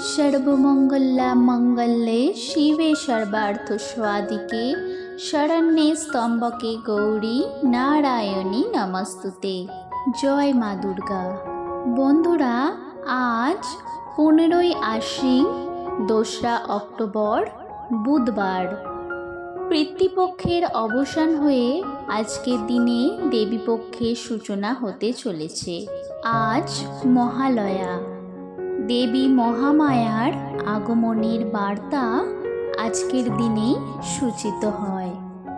সর্বমঙ্গলা মঙ্গলে শিবে সর্বার্থ স্বাদিকে শরণ্যে স্তম্ভকে গৌরী নারায়ণী নমস্তুতে। জয় মা দুর্গা। বন্ধুরা, আজ পনেরোই আশ্বিন, দোসরা অক্টোবর, বুধবার। পিতৃপক্ষের অবসান হয়ে আজকের দিনে দেবীপক্ষের সূচনা হতে চলেছে। আজ মহালয়া। দেবী মহামায়ার আগমনের বার্তা আজকের দিনেই সূচিত হয়।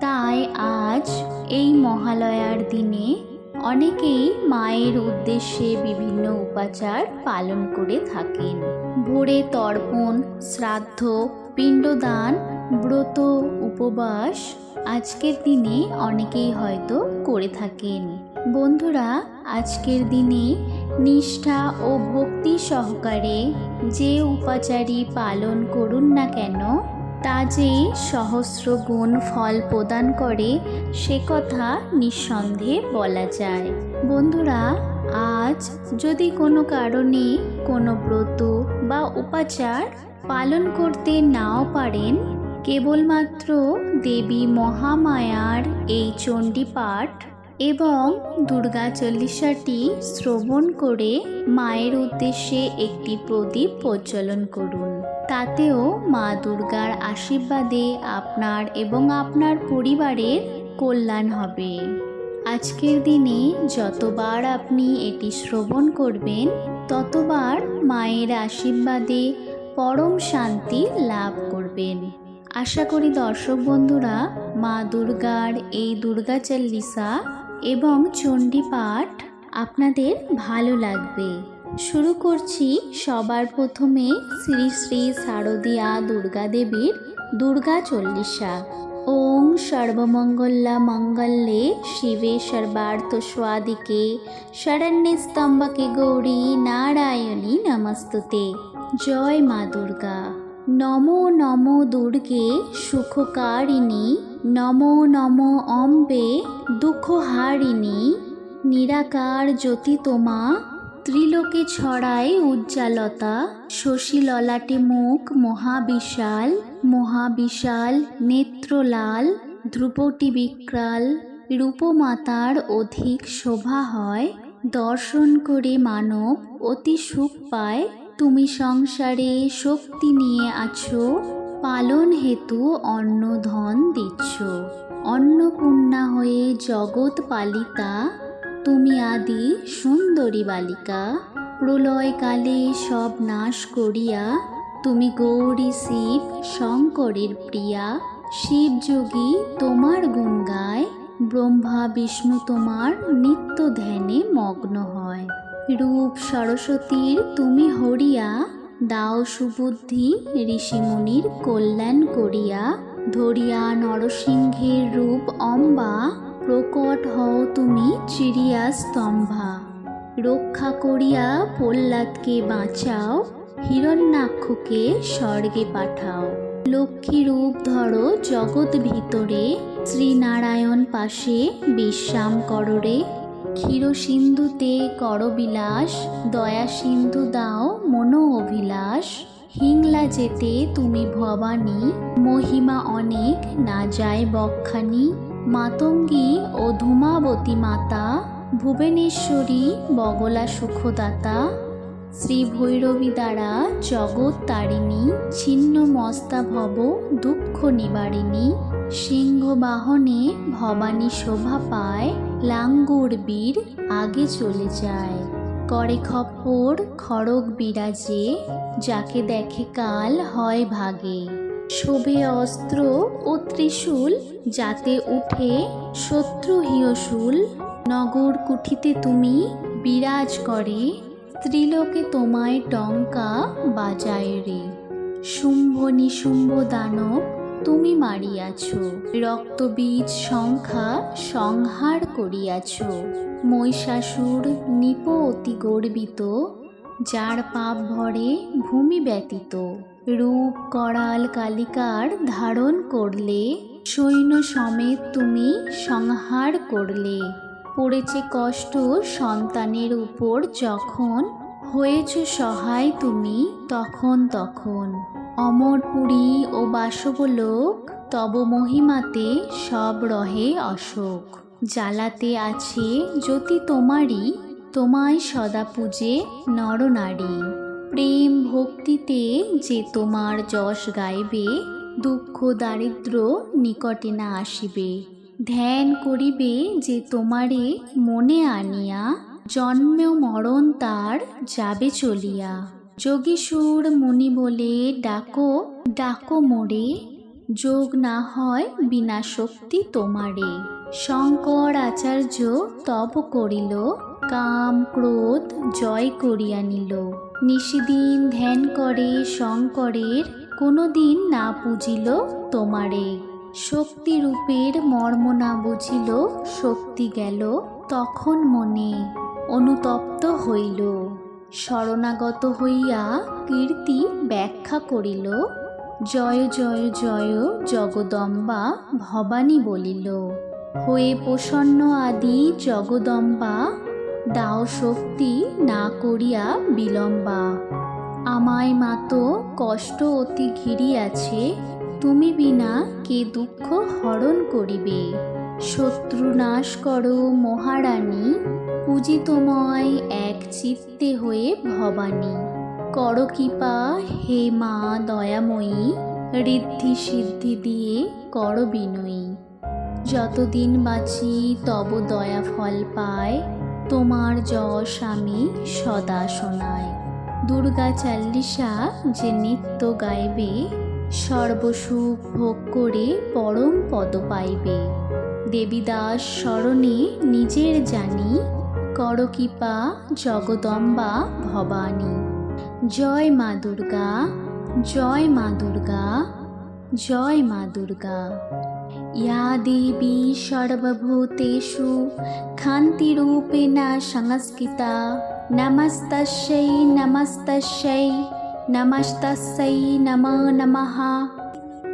তাই আজ এই মহালয়ার দিনে অনেকেই মায়ের উদ্দেশ্যে বিভিন্ন উপাচার পালন করে থাকেন। ভোরে তর্পণ, শ্রাদ্ধ, পিণ্ডদান, ব্রত, উপবাস আজকের দিনে অনেকেই হয়তো করে থাকেন। বন্ধুরা, আজকের দিনে নিষ্ঠা ও ভক্তি সহকারে যে উপাচারই পালন করুন না কেন, তা যে সহস্র গুণ ফল প্রদান করে, সে কথা নিঃসন্দেহে বলা যায়। বন্ধুরা, আজ যদি কোনো কারণে কোনো ব্রত বা উপাচার পালন করতে নাও পারেন, কেবলমাত্র দেবী মহামায়ার এই চণ্ডী পাঠ এবং দুর্গা চল্লিশাটি শ্রবণ করে মায়ের উদ্দেশ্যে একটি প্রদীপ প্রজ্বলন করুন। তাতেও মা দুর্গার আশীর্বাদে আপনার এবং আপনার পরিবারের কল্যাণ হবে। আজকের দিনে যতবার আপনি এটি শ্রবণ করবেন, ততবার মায়ের আশীর্বাদে পরম শান্তি লাভ করবেন। আশা করি দর্শক বন্ধুরা, মা দুর্গার এই দুর্গা চল্লিশা এবং চণ্ডী পাঠ আপনাদের ভালো লাগবে। শুরু করছি সবার প্রথমে শ্রী শ্রী শারদীয়া দুর্গা দেবীর দুর্গা চল্লিশা। ওং সর্বমঙ্গলা মঙ্গলে শিবে সর্বার্থ স্বাদিকে, শরণ্যে স্তম্ভকে গৌরী নারায়ণী নমস্তুতে। জয় মা দুর্গা। নমো নমো দুর্গে সুখকারিণী নমো নমো অম্বে দুঃখহারিণী, নিরাকার জ্যোতি তোমা, ত্রিলোকে ছড়ায় উজ্জ্বলতা, শশী ললাটে মুখ মহাবিশাল মহাবিশাল নেত্রলাল, ধ্রুপটি বিক্রাল, রূপমাতার অধিক শোভা হয়, দর্শন করে মানব অতি সুখ পায়, তুমি সংসারে শক্তি নিয়ে আছো পালন হেতু অন্ন ধন দিচ্ছ। অন্নপূর্ণা হয়ে জগৎ পালিতা, তুমি আদি সুন্দরী বালিকা। প্রলয়কালে সব নাশ করিয়া, তুমি গৌরী শিব, শঙ্করের প্রিয়া। শিবযোগী তোমার গঙ্গায় ব্রহ্মা বিষ্ণু তোমার নিত্য ধ্যানে মগ্ন হয়। রূপ সরস্বতীর তুমি হরিয়া দাও সুবুদ্ধি ঋষিমুনির কল্যাণ করিয়া, ধরিয়া নরসিংহের রূপ অম্বা, প্রকট হও তুমি চিরিয়া স্তম্ভা। রক্ষা করিয়া প্রহ্লাদকে বাঁচাও, হিরণ্যাক্ষকে স্বর্গে পাঠাও। লক্ষ্মী রূপ ধরো জগৎ ভিতরে, শ্রীনারায়ণ পাশে বিশ্রাম কররে ক্ষীর সিন্ধুতে করবিলাস দয়া সিন্ধু দাও মনো অভিলাষ হিংলা যেতে তুমি ভবানী, মহিমা অনেক না যায় বক্ষানি মাতঙ্গী ও ধূমাবতী মাতা, ভুবনেশ্বরী বগলা সুখদাতা। শ্রী ভৈরবী দ্বারা জগৎ তারিণী, ছিন্ন মস্তা ভব দুঃখ নিবারিণী। সিংহ বাহনে ভবানী শোভা পায় লাঙ্গুর বীর আগে চলে যায়। করে খপ্পর, খড়গ বিরাজে, যাকে দেখে কাল হয় ভাগে। শোভে অস্ত্র ও ত্রিশূল, যাতে উঠে শত্রু হিয়সুল। নগর কুঠিতে তুমি বিরাজ করে, স্ত্রীলোকে তোমায় টঙ্কা বাজায় রে। শুম্ভ নিশুম্ভ দানব তুমি মারিয়াছ, রক্তবীজ সংখ্যা সংহার করিয়াছ। মহিষাসুর নিপ অতি গর্বিত, যার পাপ ভরে ভূমি ব্যতীত। রূপ, করাল, কালিকার ধারণ করলে, সৈন্য সমেত তুমি সংহার করলে। পড়েছে কষ্ট সন্তানের উপর যখন, হয়েছ সহায় তুমি তখন তখন। অমরপুরী ও বাসবলোক তব মহিমাতে সব রহে অশোক। জ্বালাতে আছে জ্যোতি তোমারই, তোমায় সদা পূজে নরনারী প্রেম ভক্তিতে যে তোমার যশ গাইবে, দুঃখ দারিদ্র নিকটে না আসিবে। ধ্যান করিবে যে তোমারে মনে আনিয়া জন্ম মরণ তার যাবে চলিয়া। যোগীশুর মুনি বলে ডাকো ডাকো মোরে, যোগ না হয় বিনা শক্তি তোমারে। শঙ্কর আচার্য তপ করিল, কাম, ক্রোধ, জয় করিয়া নিল। নিশিদিন ধ্যান করে শঙ্করের, কোনোদিন না পুজিল তোমারে। শক্তি রূপের মর্ম না বুঝিল শক্তি গেল তখন মনে। অনুতপ্ত হইল। শরণাগত হইয়া কীর্তি ব্যাখ্যা করিল, জয় জয় জয়, জগদম্বা ভবানী বলিল, হয়ে প্রসন্ন আদি জগদম্বা, দাও শক্তি না করিয়া বিলম্বা। আমায় মাতো, কষ্ট অতি ঘিরিয়াছে, তুমি বিনা কে দুঃখ হরণ করিবে? শত্রু নাশ করো মহারানী, পূজিতময় এক চিত্তে হয়ে ভবানী। কর কৃপা হে মা দয়াময়ী, ঋদ্ধি সিদ্ধি দিয়ে কর বিনয়ী। যতদিন বাঁচি তব দয়া ফল পায় তোমার যশ আমি সদা শোনায় দুর্গা চাল্লিশা যে নিত্য গাইবে, সর্বসুখ ভোগ করে পরম পদ পাইবে। দেবীদাস স্মরণে নিজের জানি, করকিপা জগদম্বা ভবানী। জয় মা দুর্গা, জয় মা দুর্গা, জয় মা দুর্গা। ইয়া দেবী সর্বভূতেষু ক্ষান্তিরূপেণ সংস্কৃতা, নমস্তস্যৈ নমস্তস্যৈ নমস্তস্যৈ, নম নমঃ।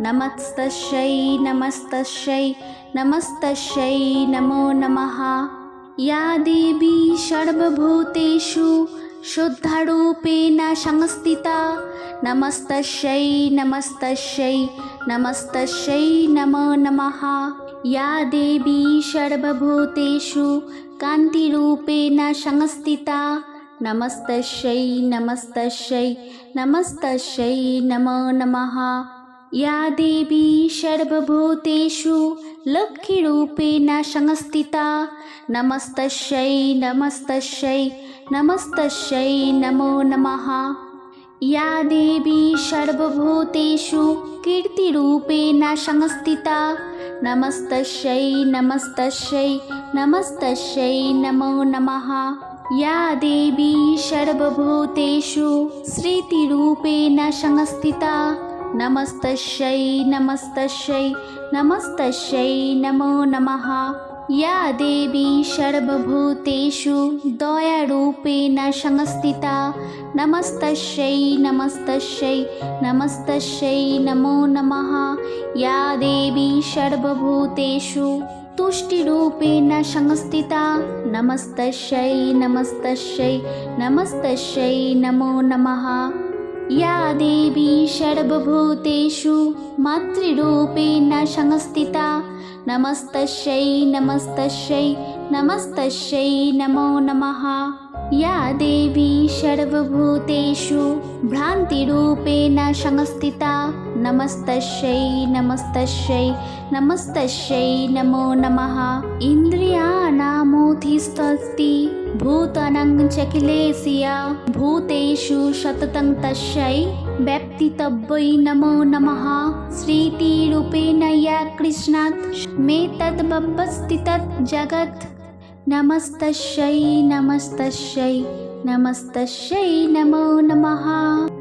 नमस्तस्यै नमस्तस्यै नमस्तस्यै नमो नमः। या देवी सर्वभूतेषु शुद्धरूपेण संस्थिता। नमस्तस्यै नमस्तस्यै नमस्तस्यै नमो नमः। या देवी सर्वभूतेषु कान्तिरूपेण संस्थिता। नमस्तस्यै नमस्तस्यै नमस्तस्यै नमो नमः या देवी सर्वभूतेषु लक्ष्मीरूपेण संस्थिता। नमस्तस्यै नमस्तस्यै नमस्तस्यै नमो नमः। या देवी सर्वभूतेषु कीर्तिरूपेण संस्थिता। नमस्तस्यै नमस्तस्यै नमस्तस्यै नमो नमः। या देवी सर्वभूतेषु स्मृतिरूपेण संस्थिता नमस्तस्यै नमस्तस्यै नमस्तस्यै नमो नमः। या देवी सर्वभूतेषु दयारूपेण संस्थिता। नमस्तस्यै नमस्तस्यै नमस्तस्यै नमो नमः। या देवी सर्वभूतेषु तुष्टिरूपेण संस्थिता। नमस्तस्यै नमस्तस्यै नमस्तस्यै नमो नमः या देवी सर्वभूतेषु मातृरूपेण संस्थिता। नमस्तस्यै नमस्तस्यै नमस्तस्यै नमो नमः। या देवी सर्वभूतेषु भ्रान्तिरूपेण संस्थिता। नमस्तस्यै नमस्तस्यै नमस्तस्यै नमो नमः। इन्द्रियाणामोऽधिस्तस्ति भूतनङ्गचखिलेशि या भूतेषु सततं तस्यै व्यक्तित्वै नमो नमः। श्रीतिरूपेण या कृष्णात् मे तद्मम्बस्ति जगत्। नमस्तस्यै नमस्तस्यै नमस्तस्यै नमो नमः।